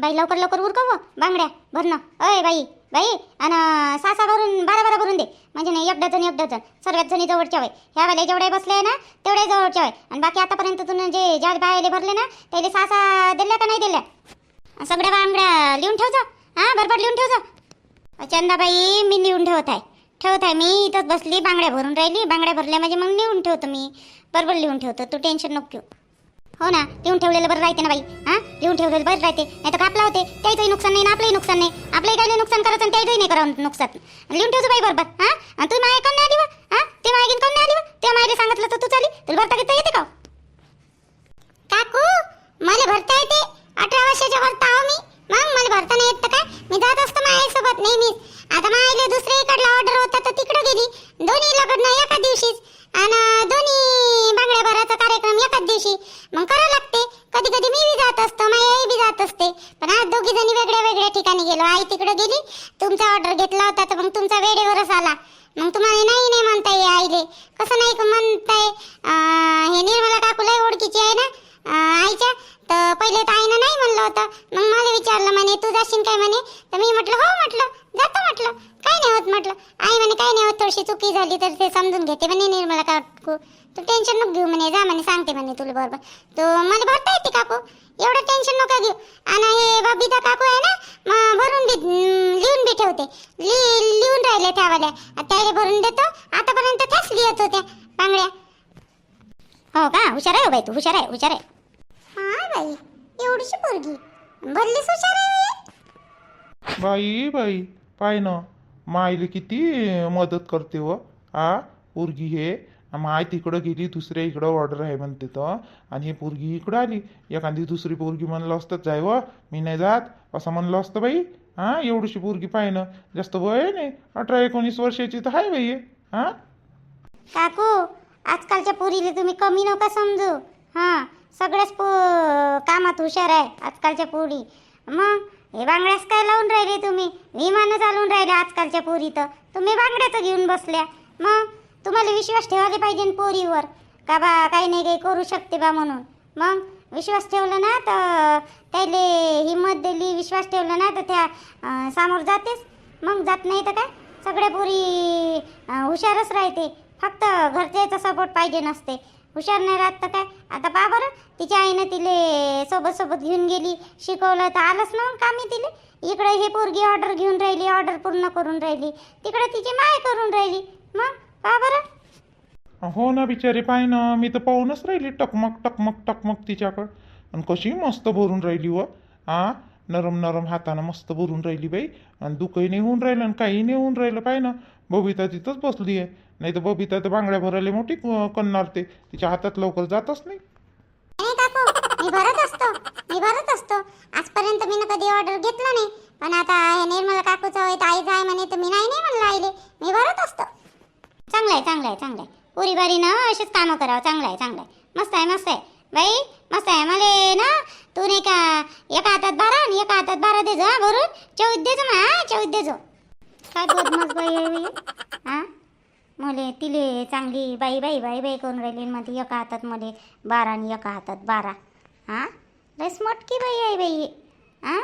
बाई लवकर लवकर उरकव हो, बांगड्या भरणं. अय बाई बाई आणि सहा सहा भरून बारा बारा भरून दे. म्हणजे नाही एक डझन एक डझन. सर्वात जणी जवळच्या वय ह्या वाले जेवढे बसले ना तेवढे जवळच्या वय आणि बाकी आतापर्यंत तुम्ही जे ज्या बायाले भरले ना त्याला सहा सहा दिल्या का नाही दिल्या? सगळ्या बांगड्या लिहून ठेवतो हां बरोबर लिहून ठेवतो चंदाबाई मी लिहून ठेवत आहे. ठेवत आहे मी इथंच बसली बांगड्या भरून राहिली. बांगड्या भरल्या म्हणजे मग लिहून ठेवतो मी. बरोबर लिहून ठेवतो. तू टेन्शन नको घेऊ. हो ना लिहून ठेवलेलं बरं राहते ना बाई. हां? लिहून ठेवलेलं बरं राहते. नाही तर कापला होते. त्याचंही नुकसान नाही ना आपलंही नुकसान नाही. आपलंही काही नुकसान करायचं आणि त्याचंही नाही करावं नुकसान. लिहून ठेवतो बाई बरोबर. हां? आणि तू माझ्याकडे नाही आली हां? ते मागीन कोण नाही आली वा त्या मायला सांगितलं तर तू चाली तुला भरता घेता येते का काकू मला भरता येते अठरा वर्षाच्या भरता आहो मी मग मला भरता नाही येत तर काय मी जात असतो माझ्यासोबत नेहमीच आता माझ्या दुसरीकडला ऑर्डर होता तर तिकडे गेली दोन्ही लग्न एका दिवशीच आणि दोन्ही बांगड्या भराचा कार्यक्रम एकाच दिवशी मग करावं लागते कधी कधी मी बी जात असतो माझी आई बी जात असते पण आज दोघी जणी वेगळ्या वेगळ्या ठिकाणी गेलो आई तिकडे गेली तुमचा ऑर्डर घेतला होता तर मग तुमचा वेळेवरच आला मग तुम्हाला नाही नाही म्हणता ये आईले कसं नाही का म्हणताय अं, हे निर्मला काकूला ओळखीची आहे ना अं, आईच्या तर पहिले तर आईनं नाही म्हणलं होतं मग मला विचारलं म्हणे तू जाशील काय म्हणे तर मी म्हटलं हो म्हटलं जातो म्हटलं काय नाही होत म्हटलं आई म्हणे काय नाही होत थोडीशी झाली तर ते समजून घेते म्हणे निर्मला काकू. तू टेन्शन नको घेऊ म्हणे जा म्हणे सांगते म्हणे तुला बरोबर. तो मला भरता येते काकू. एवढं टेन्शन नका घेऊ. आणि हे बबिता काकू आहे ना मग भरून अं, लिहून बी ठेवते. लि- लिहून राहिले त्यावाल्या त्याला भरून देतो. आतापर्यंत त्याच लिहत होत्या. बांगड्या. हो का? हुशार आहे हो बाई तू. हुशार आहे हुशार आहे. हा बाई. एवढीशी पोरगी. भरलीच हुशार आहे बाई. बाई बाई. पाय ना. मायले किती मदत करते व आ पोरगी हे? माय तिकडं गेली दुसऱ्या इकडं ऑर्डर आहे म्हणते तर. आणि हे पोरगी इकडं आली. एखादी दुसरी पोरगी म्हणलं असतं जाय व मी नाही जात. असं म्हणलं असतं बाई. हा? एवढीशी पोरगी पाय जास्त वय नाही. अठरा एकोणीस वर्षाची तर आहे बाई हा. काकू आजकालच्या पोरीले तुम्ही कमी नका समजू. हां? सगळ्याच पो कामात हुशार आहे आजकालच्या पोरी. मग हे बांगड्यास काय लावून राहिले तुम्ही? विमानं चालवून राहिले आजकालच्या पोरी तर. तुम्ही बांगड्याचं घेऊन बसल्या. मग तुम्हाला विश्वास ठेवायला पाहिजे पोरीवर. का बा काही नाही काही करू शकते बा म्हणून. मग विश्वास ठेवला ना तर त्याले हिंमत दिली विश्वास ठेवला ना तर त्या सामोर जातेच मग जात नाही तर काय? सगळ्या पोरी हुशारच राहते. फक्त घरच्याचा सपोर्ट पाहिजे नसते. हुशार नाही राहत तर काय? आता पा बरं तिच्या आईनं तिले सोबत सोबत घेऊन गेली शिकवलं तर आलंच ना कामी तिले. इकडे हे पोरगी ऑर्डर घेऊन राहिली ऑर्डर पूर्ण करून राहिली. तिकडे तिची माय करून राहिली. मग? पहा बरं? हो ना बिचारी पाय ना मी तर पाहूनच राहिली टकमक टकमक टकमक तिच्याकडं. आणि कशी मस्त भरून राहिली व. आ नरम नरम हातानं मस्त भरून राहिली बाई. आणि दुखही नाही होऊन राहिलं आणि काही नाही होऊन राहिलं पाय ना. बबिता तिथंच बसली आहे. नाही तर बबिता तर बांगड्या भरायला मोठी क- करणार ते. तिच्या हातात लवकर जातच नाही. नाही काकू मी भरत असतो. मी भरत असतो. आजपर्यंत मी कधी ऑर्डर घेतला नाही. पण आता हे निर्मला काकूचं होय आहे म्हणे तर मी नाही नाही म्हणलं आईले. मी भरत असतो. चांगलं आहे चांगलं आहे चांगलं आहे उरीबारी ना असेच कामं करावं. चांगलं आहे चांगलं आहे मस्त आहे मस्त आहे. बाई मस्त आहे. मला ना तू नाही का एका हातात बारा आणि एका हातात बारा दे जा भरून. चौद देजो जा हा चौद देजो काय बदमाश मग बाई हा? मले तिले चांगली बाई बाई बाई बाई करून राहिली मग ती एका हातात मले बारा आणि एका हातात बारा. हा? लस स्मटकी बाई आहे बाई ही. हा?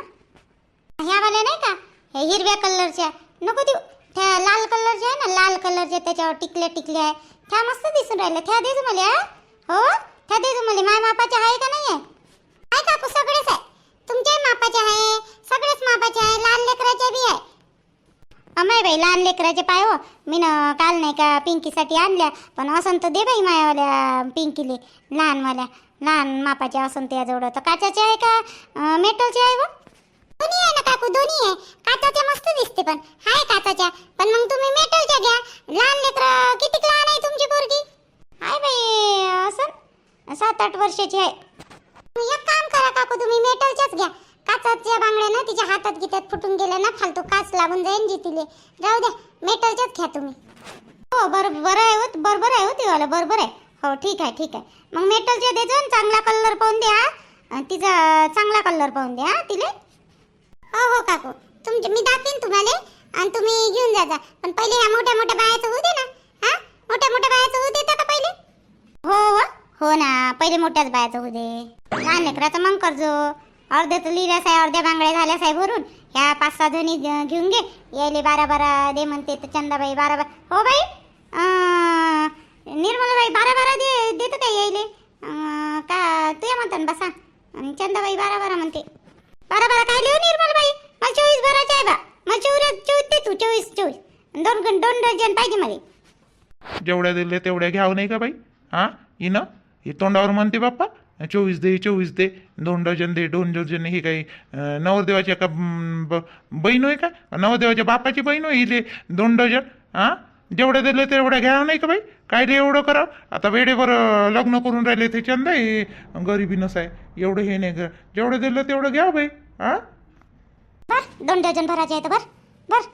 ह्या नाही का? हे हिरव्या कलरच्या नको देऊ. त्या लाल कलरचे आहे ना लाल कलरचे त्याच्यावर टिकले टिकले आहे त्या मस्त दिसून राहिल्या त्या दे तुम्हाला हा? हो? त्या दे तुम्हाला. माय मापाच्या आहे का नाही आहे आहे काकू सगळेच आहे. तुमच्याही मापाचे आहे सगळेच मापाचे आहे लाल लेकराचे बी आहे. अमाय बाई लहान लेकराचे पाय हो. मी ना काल नाही का पिंकीसाठी आणल्या पण असं तर दे बाई मायावाल्या पिंकीले लहानवाल्या लहान मापाच्या असं त्याजवळ. तर काचाचे आहे का? मेटलचे आहे व? दोन्ही आहे ना काकू दोन्ही आहे. काचाच्या मस्त दिसते पण. हाय काचाच्या. पण मग तुम्ही मेटलच्या घ्या. लहान लेकर किती लहान आहे तुमची पोरगी? हाय बाई असं? सात आठ वर्षाची आहे. एक काम करा काकू तुम्ही मेटलच्याच घ्या. काचाच्या बांगड्या ना तिच्या हातात गितात फुटून गेल्या ना फालतू काच लागून जाईन जी तिले जाऊ द्या मेटलच्याच घ्या तुम्ही. हो बरं बरं आहे हो बरोबर आहे हो ते वाला बरोबर आहे. हो ठीक आहे ठीक आहे. मग मेटलच्या देजो चांगला कलर पाहून द्या. तिचा चांगला कलर पाहून द्या तिले. हो हो काकू. तुमचे मी दाखवीन तुम्हाला आणि तुम्ही घेऊन जा जा. पण पहिले ह्या मोठ्या मोठ्या बायाचं होऊ दे ना. हा? मोठ्या मोठ्या बायाचं होऊ देता का पहिले. हो हो. हो ना पहिले मोठ्याच बायाचं होऊ दे. लहान लेकराचं मग करजो. अर्ध्याचं लिहिल्यास आहे अर्ध्या बांगड्या झाल्यास आहे भरून ह्या पाच सहा जणी घेऊन घे. यायले बारा बारा दे म्हणते तर चंदाबाई बारा बारा. हो बाई. निर्मलाबाई बारा बारा दे देतो काय यायले. का तुया म्हणता बसा. आणि चंदाबाई बारा बारा म्हणते. बारा बारा काय लिहू निर्मलाबाई? मला चोवीस भरायचे आहे बा. मला चोवीस चोवीस दे तू चोवीस चोवीस. दोन दोन डझन पाहिजे मला. जेवढ्या दिले तेवढ्या घ्यावं नाही का बाई? हा? इन? हे तोंडावर म्हणते बाप्पा. चोवीस दे चोवीस दे. दोन डझन दे दोन डझन. हे काही नवरदेवाच्या का बहीण होय का? नवरदेवाच्या बापाची बहीण होय हिले दोन डझन. हां? जेवढ्या दिले तेवढ्या घ्यावं नाही का बाई? काय रे एवढं करा आता वेळेवर लग्न करून राहिले ते चंद आहे. गरिबी नसाय. एवढं हे नाही ग. जेवढं दिलं तेवढं घ्या बाई. बर दोन डझन भरायचे आहेत बर बर.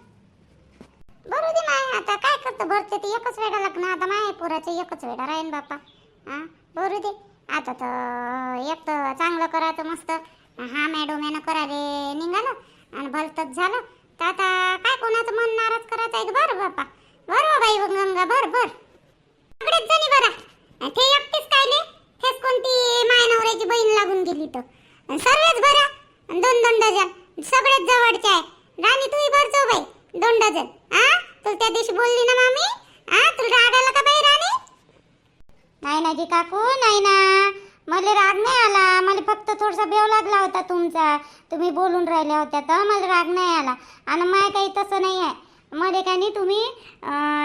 बरं दे माय आता काय करतो भरते ते एकच वेळा लग्न आता माय पोराचं एकच वेळा राहीन बापा. हा बरं दे. आता तर एक तर चांगलं करायचं मस्त. हा मॅडम यानं करायले निघालं आणि भलतच झालं. तर आता काय कोणाचं मन नाराज करायचं आहे बर बरं बापा. बरं हो बाई गंगा बर बर. सगळेच जणी बरा. ते एकटीच काय नाही? तेच कोणती माय नवऱ्याची बहीण लागून गेली तर. सर्वच बरा. दोन दोन डझन. सगळेच जवळचे आहे. राणी तू भर जो बाई. दोन डझन. हा तू त्या दिवशी बोलली ना मामी? हा तुला राग आला का बाई राणी? नाही ना जी काकू नाही ना. मला राग नाही आला. मला फक्त थोडासा बेव लागला होता तुमचा. तुम्ही बोलून राहिल्या होत्या तर मला राग नाही आला. आणि माय काही तसं नाही आहे. मध्ये काही नाही तुम्ही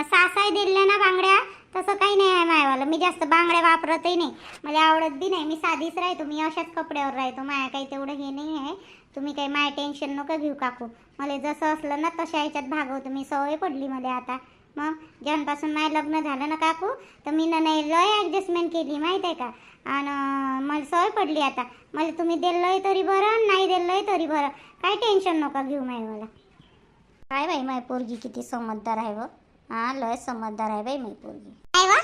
सासाय दिल्या ना बांगड्या. तसं काही नाही आहे मायवाला. मी जास्त बांगड्या वापरतही नाही. मला आवडत बी नाही. मी साधीच राहतो. मी अशाच कपड्यावर राहतो. माया काही तेवढं हे नाही आहे. तुम्ही काही माय टेन्शन नका घेऊ काकू. मला जसं असलं ना तशा ह्याच्यात भागवतो. मी सवय पडली मला आता. मग जेव्हापासून माय लग्न झालं ना काकू तर मी ना नाही लय ॲडजस्टमेंट केली माहीत आहे का? आणि मला सवय पडली आता. मला तुम्ही दिलंय तरी बरं नाही दिलंय तरी बरं. काही टेन्शन नका घेऊ माय मला काय बाई माय पोरगी किती समजदार आहे व. हा लय समजदार आहे बाई मी पोरगी. नाही वा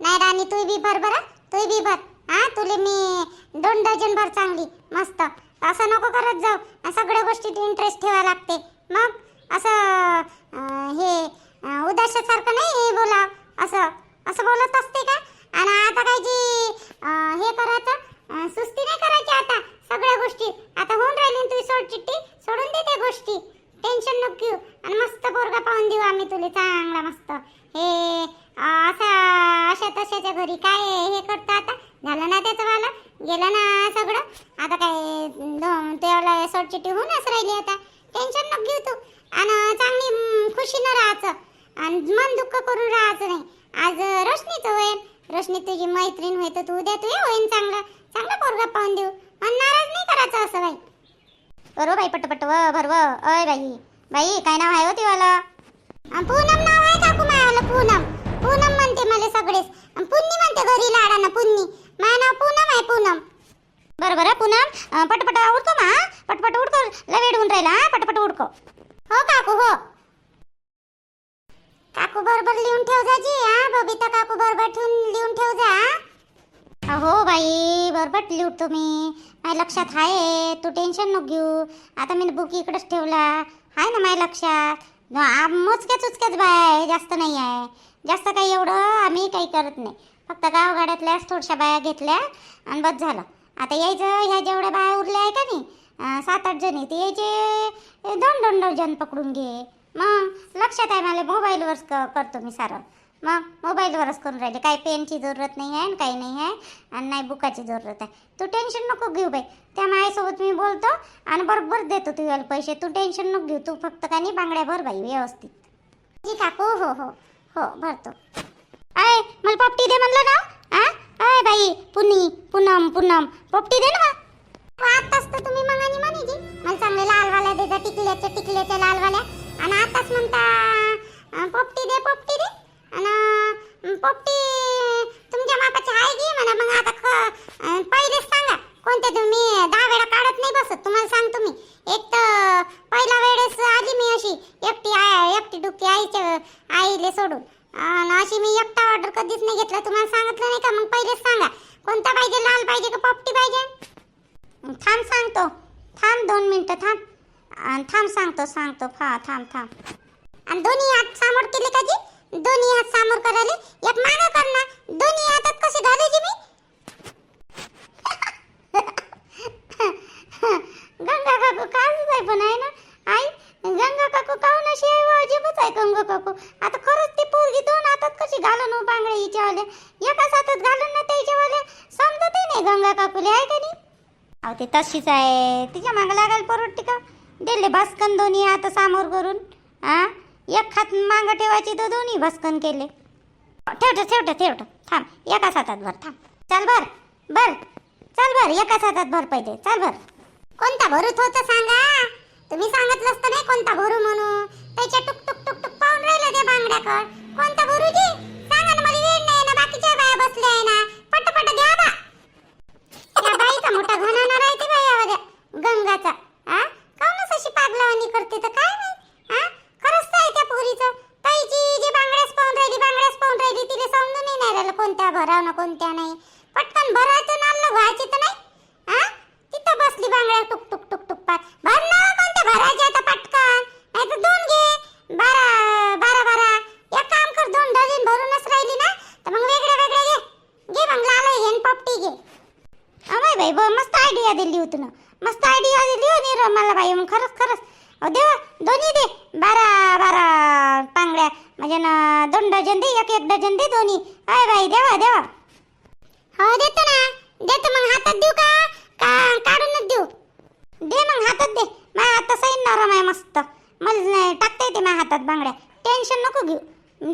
नाही राणी तू बी भर बरं तू बी भर. हा तुले मी दोन डझन भर चांगली मस्त. असं नको करत जाऊ सगळ्या गोष्टीत इंटरेस्ट ठेवा लागते. मग असं हे अं, उदासासारखं नाही बोला असं असं बोलत असते का? आणि आता काय जी हे करायचं सुस्ती नाही करायची आता सगळ्या गोष्टी. आता होऊन राहिली ना तुझी सोड चिठ्ठी सोडून दे त्या गोष्टी. टेन्शन नको घेऊ. आणि मस्त पोरगा पाहून देऊ आम्ही तुला. चांगला मस्त. हे असा अशा तशाच्या घरी काय हे करतं आता. झालं ना त्याचं वाला? गेलं ना सगळं? आता काय दोन त्याला सोडचिट्टी होऊनच राहिली आता. टेन्शन नको घेऊ तू. आणि चांगली खुशीनं राहायचं. आणि मन दुःख करून राहायचं नाही. आज रोशनीचं होईल रोशनी तुझी मैत्रीण होय तर तू उद्या तू होईन चांगलं. चांगला पोरगा पाहून देऊ. आणि नाराज नाही करायचं असं बाई. बरो बाई पटपट व भरव अय बाई. बाई काय नाव आहे होती वाला पूनम नाव आहे काकू मायाला पूनम. पूनम म्हणते मला सगळेच. पुन्नी म्हणते घरी लाडाना पुन्नी. माय नाव पूनम आहे पूनम. बरं बरं पूनम. पटपट उडतो मा पटपट उडको. लवेड होऊन राहिला पटपट उडको. हो काकू हो. काकू बरोबर लिहून ठेव जा जी हा. बबिता काकू बरोबर ठेवून लिहून ठेव जा हो बाई बरोबर लिहूट तुम्ही. माझ्या लक्षात आहे तू टेन्शन नको घेऊ. आता मी बुक इकडंच ठेवला. आहे ना माझ्या लक्षात? मोजक्याच उचक्याच बाय आहे जास्त नाही आहे. जास्त काही एवढं आम्ही काही करत नाही. फक्त गावगाड्यातल्याच थोड्याशा बाया घेतल्या आणि बस झालं. आता यायचं ह्या जेवढ्या बाया उरल्या आहे का नाही? सात आठ जणी ते यायचे दोन दोन डझन पकडून घे. मग लक्षात आहे मला मोबाईलवरच क करतो मी सारं. मग मोबाईलवरच करून राहिले. काही पेनची जरूरत नाही आहे आणि काही नाही आहे आणि नाही बुकाची जरूरत आहे. तू टेन्शन नको घेऊ बाई. त्या मायासोबत मी बोलतो आणि बरोबर देतो तुझ्याला पैसे. तू टेन्शन नको घेऊ. तू फक्त का नाही बांगड्या भर बाई व्यवस्थित. जी काकू हो हो हो भरतो. आय मला पोपटी दे म्हणलं ना? आ? आय बाई पुनी पूनम पूनम. पोपटी दे ना हो, आताच तर तुम्ही मगानी म्हणे जी मला चांगले लालवाल्या दे टिकल्याच्या टिकल्याच्या लालवाल्या आणि आताच म्हणता पोपटी दे पोपटी दे. आणि पोपटी तुमच्या मापाची आहे की म्हणा. मग आता ख- पहिलेच सांगा. कोणते तुम्ही? दहा वेळा काढत नाही बसत. तुम्हाला सांगतो मी. एक तर पहिला वेळेस आली मी अशी एकटी आय एकटी डुकटी आईच्या आईले सोडून. आणि अशी मी एकटा ऑर्डर कधीच नाही घेतला. तुम्हाला सांगितलं नाही का? मग पहिलेच सांगा. कोणता पाहिजे? लाल पाहिजे का पोपटी पाहिजे? थांब सांगतो. थांब दोन मिनटं थांब. आणि थांब सांगतो सांगतो. हा थांब थांब. आणि दोन्ही हात समोर केले का जी? दोन्ही हात समोर करायले. एक मागे कर ना. दोन्ही हातात कसे घालायचे मी? गंगा काकू काच आहे पण आहे ना? आई गंगा काकू काहून अशी आहे? व अजिबच आहे गंगा काकू. आता खरंच ती पोरगी दोन हातात कशी घालून हो बांगड्या हिच्यावाले? एकाच हातात घालून ना त्याच्यावाले? समजतही नाही गंगा काकूले आहे का नाही? अहो ते तशीच आहे. तिच्या मागं लागायला परवडते का? दिले भास्कन दोन्ही आता समोर करून. हा एक हात मांग ठेवायची तर दोन्ही भस्कन केले. ठेवट ठेवट ठेवट थांब एकाच हातात भर थांब. चाल भर भर. चाल भर एकाच हातात भर पहिले. चाल भर. कोणता भरू होतं सांगा. तुम्ही सांगितलं असतं नाही कोणता भरू म्हणून. त्याच्या टुक टुक टुक टुक पाहून राहिलं ते बांगड्याकड. कोणता भरूजी सांगा ना मला वेळ नाही ना बाकीच्या बाया बसल्या आहे ना. पटपट घ्या बा. त्या बाईचा मोठा घणाना राहते बाई आवाज गंगाचा हा काऊनच अशी पागलावानी करते तर काय नाही हा खरंच तर आहे त्या पोरीचं ताईची जी बांगड्यास पाहून राहिली बांगड्यास पाहून राहिली तिला समजून नाही राहिलं कोणत्या भराव ना कोणत्या नाही पटकन भरायचं नाल्लं व्हायची तर नाही हा तिथं बसली बांगड्या टुक टुक टुक टुक पाच भर ना कोणत्या भरायचे आता पटकन नाही तर दोन घे बारा बारा बारा एक काम कर दोन डझन भरूनच राहिली ना तर मग वेगळे वेगळे घे घे मग लाल हेन पपटी घे अमाय बाई ब मस्त आयडिया दिली होती ना मस्त आयडिया दिली हो नी मला बाई मग खरंच खरंच अहो देवा दोन्ही दे बारा बारा पांगड्या म्हणजे ना दोन डझन दे एक एक डझन दे दोन्ही. अय बाई देवा देवा. हो देतो ना. देतो मग हातात देऊ का? का काढूनच देऊ. दे मग हातात दे. माझ्या हातात सैन नरम आहे मस्त. मला नाही टाकता येते माझ्या हातात बांगड्या. टेन्शन नको घेऊ.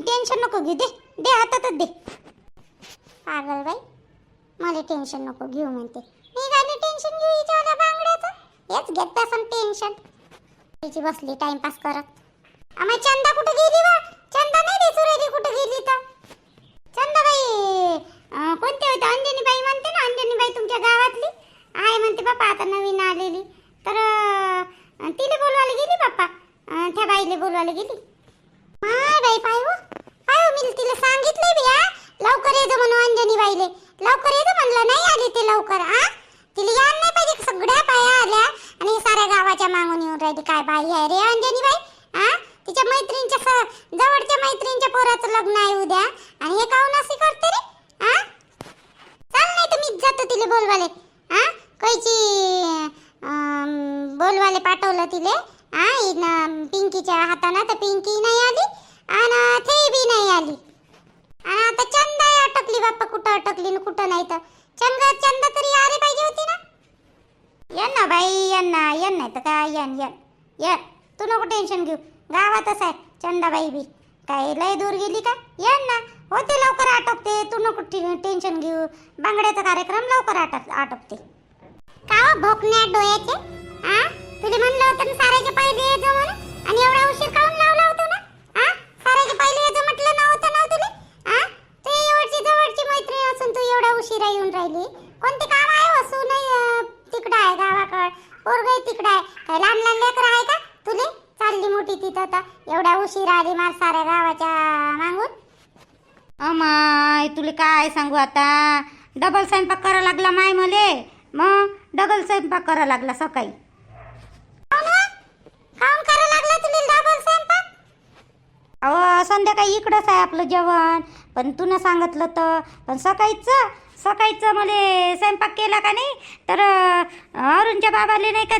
टेन्शन नको घेऊ. दे दे हातातच दे. पागल बाई. मला टेन्शन नको घेऊ म्हणते. मी काय टेन्शन घेऊ हिच्या बांगड्याचं. हेच घेत असं टेन्शन तिची बसली टाइमपास करत. आम्हा चंदा कुठे गेली बा? चंदा नाही दिसू राहिली कुठे गेली तर चंदाबाई कोणते कोणती होती? म्हणते ना अंजनीबाई तुमच्या गावातली. आहे म्हणते बाप्पा आता नवीन आलेली. तर तिने बोलवायला गेली बाप्पा त्या बाईले बोलवायला गेली. माय बाई पाय हो. पाय हो मी तिला सांगितलंय बी हा. लवकर येतो म्हणून अंजनीबाईले. लवकर येतो म्हणलं नाही आली ते लवकर हा. तिला यायला नाही पाहिजे सगळ्या बाया आल्या. आणि साऱ्या गावाच्या मागून येऊन राहिली. काय बाई आहे रे अंजनीबाई हा? तिच्या मैत्रिणीच्या स- जवळच्या मैत्रिणीच्या पोराचं लग्न आहे उद्या. आणि हे काहून असे करते रे? हा चाल नाही तर मीच जातो तिले बोलवाले. हा कैची अं, बोलवाले पाठवलं तिले. हा हिनं पिंकीच्या हातानं तर पिंकी नाही आली आणि थे बी नाही आली. आणि आता चंदा अटकली बाप्पा कुठं अटकली न कुठं नाही तर. चंदा चंदा तरी आली पाहिजे होती ना? ये ना बाई येन ना ये नाही तर काय येन येन ये तू नको टेन्शन घेऊ. गावातच आहे चंदाबाई बी. काय लय दूर गेली का? ये ना. होते लवकर आटोपते. तू नको टेन्शन घेऊ. बांगड्याचा कार्यक्रम लवकर आटप आटोपते. का हो भोकण्या डोळ्याचे? आ? तुला म्हणलं होतं ना पहिले येतो म्हणून. आणि एवढा उशीर काऊन लावला होता ना? आ? साराच्या पहिले येतो म्हटलं नव्हतं ना हो तुले? आ? तू एवढची जवळची मैत्रीण असून तू एवढा उशिरा येऊन राहिली. कोणते काम आहे हो? असू नाही तिकडं आहे गावाकड. पोरग तिकडं आहे. काय लहान लहान लेकर आहे का? चालली मोठी तिथं तर एवढ्या उशीर आली मार साऱ्या गावाच्या मागून. अमाय तुले काय सांगू आता? डबल स्वयंपाक करा लागला माय मले. मग डबल स्वयंपाक करा लागला सकाळी. करा लागला डबल अहो संध्याकाळी इकडंच आहे आपलं जेवण. पण तू न सांगितलं तर. पण सकाळीच सकाळीचं मला स्वयंपाक केला का नाही तर अरुणच्या बाबाले नाही का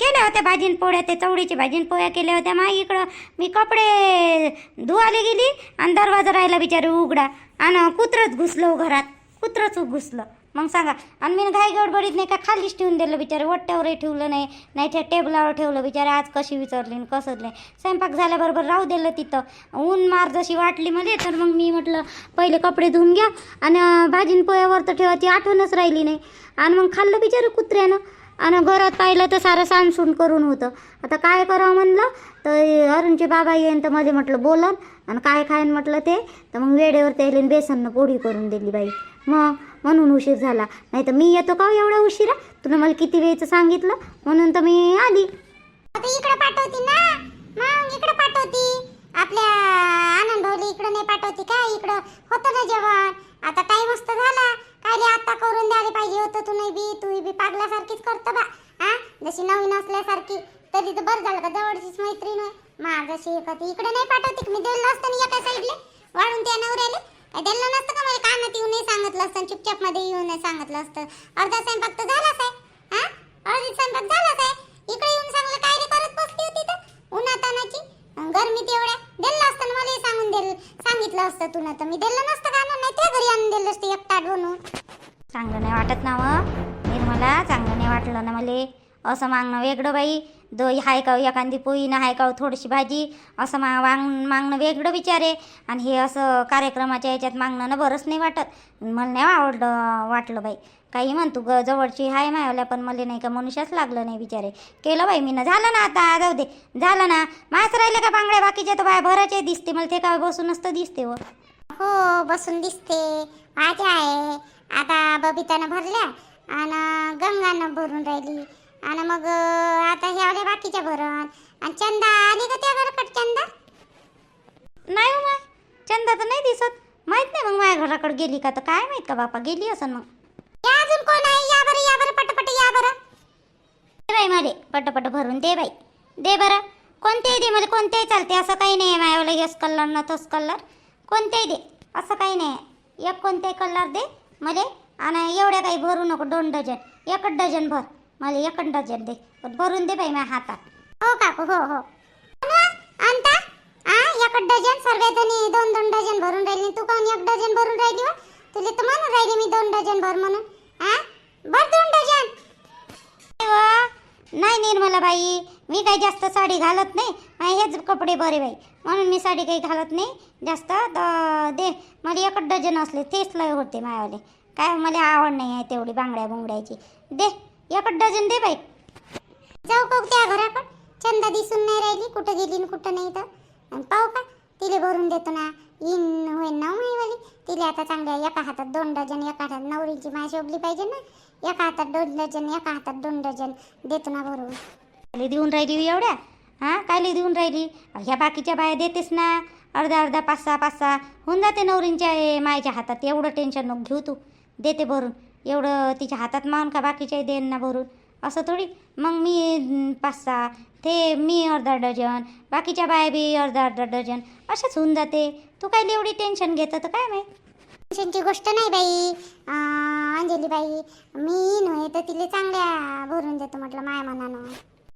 केल्या होत्या भाजीन पोळ्या ते चवळीची भाजीन पोळ्या केल्या होत्या. मा इकडं मी कपडे धुवाले गेली आणि दरवाजा राहिला बिचारी उघडा. आणि कुत्रच घुसलं हो घरात कुत्रच घुसलं. मग सांगा आणि मी घाई गडबडीत नाही का खालीच ठेवून दिलं बिचारे वट्ट्यावरही ठेवलं नाही नाही त्या टेबलावर ठेवलं बिचारे आज कशी विचारली आणि कसं नाही स्वयंपाक झाल्याबरोबर राहू दिलं तिथं. ऊन मार जशी वाटली मध्ये तर मग मी म्हटलं पहिले कपडे धुवून घ्या आणि भाजीन पोयावर तर ठेवा ती आठवणच राहिली नाही. आणि मग खाल्लं बिचारं कुत्र्यानं. आणि घरात पाहिलं तर सारं सांडसून करून होतं. आता काय करावं म्हणलं? तर अरुणचे बाबा येईन तर मध्ये म्हटलं बोलन. आणि काय खाईन म्हटलं ते? तर मग वेळेवर त्याला बेसननं पोळी करून दिली बाई. मग म्हणून उशीर झाला. नाही तर मी येतो का हो एवढा उशिरा? तुला मला किती वेळचं सांगितलं? म्हणून तर मी आली. आता इकडे पाठवती ना? मग इकडे पाठवती. आपल्या आनंद होली इकडे नाही पाठवती का? इकडं होतं ना जेवण. आता टाइम मस्त झाला. काय आता करून द्यायला पाहिजे होतं तू नाही बी तू बी पागल्यासारखीच करतो बा. हा जशी नवीन असल्यासारखी. तरी तर बरं झालं का जवळचीच मैत्रीण आहे. माझं शिकत इकडे नाही पाठवते मी दिलं असतं ना एका साईडले. वाढून त्या नवऱ्याला. त्यांना नसतं का मला कानात येऊन नाही सांगितलं असतं चुपचापमध्ये येऊन नाही सांगितलं असतं? अर्धा स्वयंपाक तर झालाच आहे हा? अर्धी स्वयंपाक झालाच आहे. इकडे येऊन सांगलं काय रे करत बसली होती तर? उन्हातानाची. गरमी तेवढ्या. एवढ्या दिलं असतं ना मला सांगून दिलं सांगितलं असतं तू तर. मी दिलं नसतं का नाही त्या घरी आणून दिलं असतं एक बनवून. चांगलं नाही वाटत ना व निर्मला चांगलं नाही वाटलं ना मला. असं मागणं वेगळं बाई. दो हाय का एखादी पोळी ना हाय का थोडीशी भाजी असं मा वांग मागणं वेगळं विचारे आणि हे असं कार्यक्रमाच्या याच्यात मागणं ना बरंच नाही वाटत. मला नाही आवडलं वाटलं बाई. काही म्हण तू ग जवळची हाय मायवल्या पण मला नाही का मनुष्याच लागलं नाही बिचारे. केलं बाई मी ना. झालं ना आता जाऊ दे. झालं ना. मास राहिले का बांगड्या? बाकीच्या तर बाय भराचे दिसते. मला ते काय बसून असतं दिसते व. हो बसून दिसते. माझ्या आहे. आता बबितानं भरल्या. आणि गंगानं भरून राहिली. आणि मग आता ह्या बाकीच्या भरण आणि चंदा आली का त्या घराकडे चंदा? नाही हो माय. चंदा तर नाही दिसत. माहीत नाही मग माझ्या घराकडे गेली का तर. काय माहीत का बापा गेली असं मग. या अजून कोण आहे? या बरं या बरं पटपट या बरं. दे बाई मध्ये पटपट भरून दे बाई. दे बरं. कोणतेही दे मला कोणतेही चालते. असं काही नाही आहे माझ्यावाला यस कलर ना तोच कलर. कोणतेही दे. असं काही नाही आहे. एक कोणतेही कलर दे मला. आणि एवढ्या काही भरू नको. दोन डझन. एकच डझन भर. मला एक डझन दे. पण भरून दे बाई माझ्या हातात. हो काकू हो हो. आणता आ एक डझन? सर्वजणी दोन दोन डझन भरून राहिली. तू काऊन एक डझन भरून राहिली हो? तुला तर म्हणून राहिली मी दोन डझन भर म्हणून. आ? भर दोन डझन. नाही निर्मला बाई. मी काही जास्त साडी घालत नाही. माझे हेच कपडे बरे बाई. म्हणून मी साडी काही घालत नाही. जास्त दे मला एक डझन असले तेच लय होते मायावाले. काय मला आवड नाही आहे तेवढी बांगड्या बुंगड्याची दे. एकच डझन दे बाई. जाऊ का त्या घराकड? चंदा दिसून नाही राहिली कुठं गेली न कुठं नाही तर. आणि पाहू का तिले भरून देतो ना. इन होईन ना माईवाली तिला आता चांगल्या एका हातात दोन डझन एका हातात नवरीची माशी शोभली पाहिजे ना. एका हातात दोन डझन एका हातात दोन डझन. देतो ना भरून. कायले देऊन राहिली एवढ्या? हां? कायले देऊन राहिली? ह्या बाकीच्या बाया देतेस ना. अर्धा अर्धा पाच सहा पाच सहा. होऊन जाते नवरींच्या माझ्या मायच्या हातात. एवढं टेन्शन नको घेऊ तू. देते भरून. एवढं तिच्या हातात मान का बाकीच्या देन ना भरून? असं थोडी? मग मी पाच सहा ते मी अर्धा डझन बाकीच्या बाया बी अर्धा अर्धा डझन अशाच होऊन जाते. तू काय एवढी टेन्शन घेतं तर काय माहीत? टेन्शनची गोष्ट नाही बाई. अंजली बाई मी नव्हे तर तिला चांगल्या भरून देतो म्हटलं माया मनानं.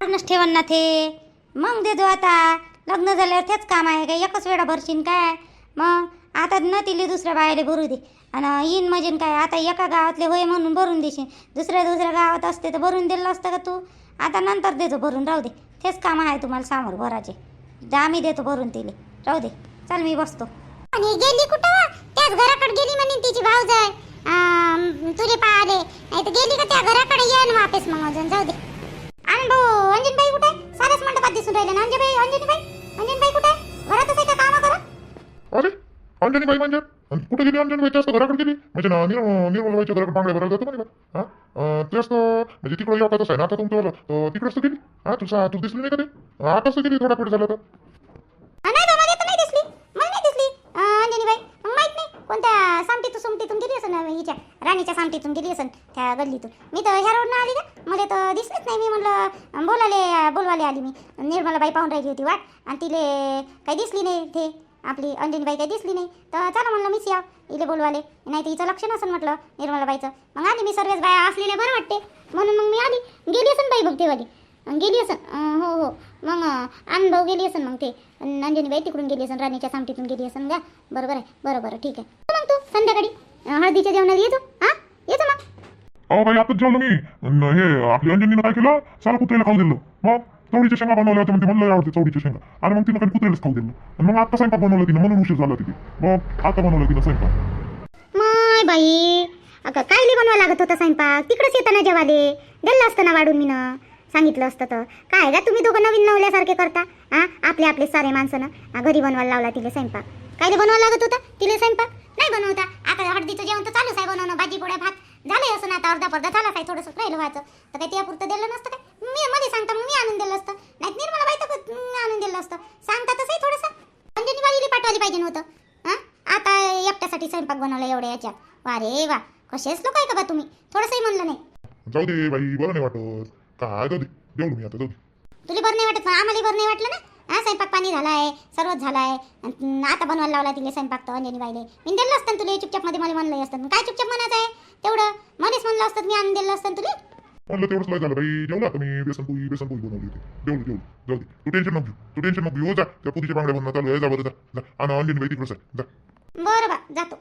काढूनच ठेवन ना ते. मग देतो आता. लग्न झाल्यावर तेच काम आहे काय एकच वेळा भरशीन काय? मग आता न तिले दुसऱ्या बायाला भरू दे. आणि येईन मजीन काय आता एका गावातले होय म्हणून भरून देशील. दुसऱ्या दुसऱ्या गावात असते तर भरून दिलं असतं का तू? आता नंतर देतो भरून राहू दे. तेच काम आहे तुम्हाला समोर भराचे जा आम्ही देतो भरून तिले. राहू दे. चल मी बसतो. आणि गेली कुठं त्याच घराकडे गेली म्हणे तिची भाऊज तुझे पाहिले. नाही तर गेली का त्या घराकडे? ये ना वापस मग अजून जाऊ दे. आणि भाऊ अंजनबाई कुठे? साऱ्याच मंडपात दिसून राहिले ना. अंजनबाई अंजनबाई अंजनबाई कुठे? घरातच आहे का? कामं करत अरे अंजनी बाई म्हणजे कुठे गेली अंजनी बाई? जास्त घराकडे गेली. म्हणजे ना निर्मल निर्मलबाईच्या घराकडे बांगड्या भरायला जातो म्हणे का हां? जास्त म्हणजे तिकडे येऊ आहे ना आता तुमचं तर तिकडेच तर गेली. हा तुझा तू दिसली नाही का ते? आताच तर गेली थोडा वेळ झाला तर. कोणत्या सामटीतून सुमटीतून गेली असेल हिच्या? राणीच्या सामटीतून गेली असेल त्या गल्लीतून. मी तर ह्या रोडनं आली ना. मला तर दिसलीच नाही. मी म्हणलं बोलाले बोलवाले आली मी. निर्मलाबाई पाहून राहिली होती वाट. आणि तिले काही दिसली नाही ते. आपली अंजनीबाई काही दिसली नाही. तर चला म्हणलं मीच या इले बोलवाले. नाही तर हिचं लक्ष नसेल म्हटलं निर्मलाबाईचं. मग आली मी सर्वच बाया असलेले बरं वाटते. म्हणून मग मी आली. गेली असन बाई बघ तेवाली गेली असन. हो हो. मग अं, भाऊ गेली असन मग ते. अंजनीबाई तिकडून गेली असन राणीच्या सामटीतून गेली असन. का बरोबर आहे. बरं बरं. ठीक आहे. मग तू संध्याकाळी. हळदीच्या जेवणाला येतो अहो बाई आताच जेवलो मी. अन हे आपली अंजनीनं काय केलं? साला कुत्र्याला खाऊ दिलं. मग? चवडीच्या शेंगा बनवल्या होत्या म्हणते म्हणलं आवडते चवडीच्या शेंगा. आणि मग तिनं काही कुत्र्यालाच खाऊ दिलं. आणि मग आता स्वयंपाक बनवलं तिनं म्हणून उशीर झाला तिथे. मग आता बनवलं तिनं स्वयंपाक. माय बाई अगं कायले बनवा लागत होता स्वयंपाक? तिकडेच येताना जेवाले. दिलं असतं ना वाढून मीनं. सांगितलं असतं तर. काय का तुम्ही दोघं नवीन नवल्यासारखे करता? हा आपले आपले सारे माणसं ना? हा, घरी बनवायला लावला तिले स्वयंपाक. कायले बनवा लागत होता तिले स्वयंपाक? नाही बनवता. आता हळदीचं जेवण तर चालूच आहे बनवणं. भाजी पोळ्या भात. झालंय असं ना आता अर्धा पर्धा झाला काय थोडंसं राहिलं व्हायचं तर काही त्यापुरतं दिलं नसतं काय? मी मध्ये सांगता मग मी आणून दिलं असतं. नाही निर्मला बाई तर आणून दिलं असतं. सांगता तसंही थोडंसं. अंजनी बाईला पाठवायला पाहिजे नव्हतं. हां? आता एकट्यासाठी स्वयंपाक बनवला एवढ्या याच्यात. वा रे वा कसेच लोक आहे का बा तुम्ही? थोडंसंही म्हणलं नाही. जाऊ दे बाई बरं नाही वाटत. काय जाऊ दे जेवलो मी आता जाऊ दे. तुला बरं नाही वाटत? आम्हाला बरं नाही वाटलं ना? हा स्वयंपाक पाणी झाला आहे सर्वच झाला आहे आता बनवायला लावला तिने स्वयंपाक तर अंजनी बाईले. मी दिलं असतं तुला चुपचापमध्ये मला म्हणलं असतं. काय चुपचाप म्हणायचं आहे? तेवढं. मध्येच म्हणलं असतं मी आणून दिलं असतं तुला. म्हणलं तेवढंच लय झालं बाई. जेवलं आता मी. बेसन पोळी बेसन पोळी बनवली होती. जेवलो जेवलो. जाऊ दे. तू टेन्शन नको तू टेन्शन नको हो जा. त्या पुरीच्या बांगड्या बनवून चालू आहे. जा बरं जा. आणि तिकडंच आहे. जा. बरं बा जातो.